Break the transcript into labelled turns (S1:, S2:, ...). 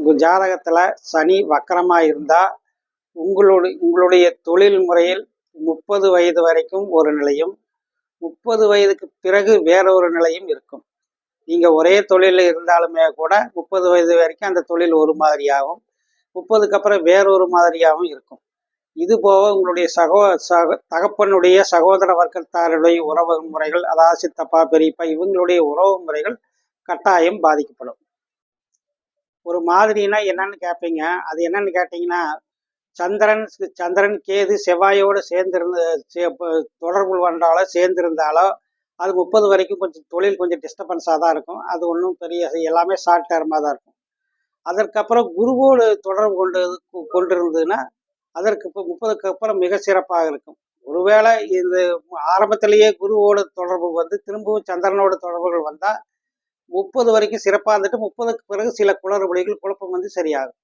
S1: உங்கள் ஜாதகத்தில் சனி வக்கரமாக இருந்தால் உங்களுடைய உங்களுடைய தொழில் முறையில் முப்பது வயது வரைக்கும் ஒரு நிலையும் முப்பது வயதுக்கு பிறகு வேறொரு நிலையும் இருக்கும். நீங்கள் ஒரே தொழிலில் இருந்தாலுமே கூட முப்பது வயது வரைக்கும் அந்த தொழில் ஒரு மாதிரியாகவும் முப்பதுக்கு அப்புறம் வேறொரு மாதிரியாகவும் இருக்கும். இது போக உங்களுடைய சகோ சக தகப்பனுடைய சகோதர வர்க்கத்தாருடைய உறவு முறைகள் அதாவது சித்தப்பா பெரியப்பா இவங்களுடைய உறவு முறைகள் கட்டாயம் பாதிக்கப்படும். ஒரு மாதிரினா என்னன்னு கேட்பீங்க அது என்னன்னு கேட்டிங்கன்னா சந்திரன் சந்திரன் கேது செவ்வாயோடு சேர்ந்திருந்த சே- தொடர்பு வந்தாலோ சேர்ந்திருந்தாலோ அது முப்பது வரைக்கும் கொஞ்சம் தொழில் கொஞ்சம் டிஸ்டர்பன்ஸாக தான் இருக்கும். அது ஒன்றும் பெரிய எல்லாமே ஷார்ட் டேர்மாக தான் இருக்கும். அதற்கப்புறம் குருவோடு தொடர்பு கொண்டு கொண்டிருந்ததுன்னா அதற்கு இப்போ முப்பதுக்கு அப்புறம் மிக சிறப்பாக இருக்கும். ஒருவேளை இந்த ஆரம்பத்திலேயே குருவோட தொடர்பு வந்து திரும்பவும் சந்திரனோட தொடர்புகள் வந்தால் முப்பது வரைக்கும் சிறப்பாக இருந்துட்டு முப்பதுக்கு பிறகு சில குளறுபடிகள் குழப்பம் வந்து சரியாகும்.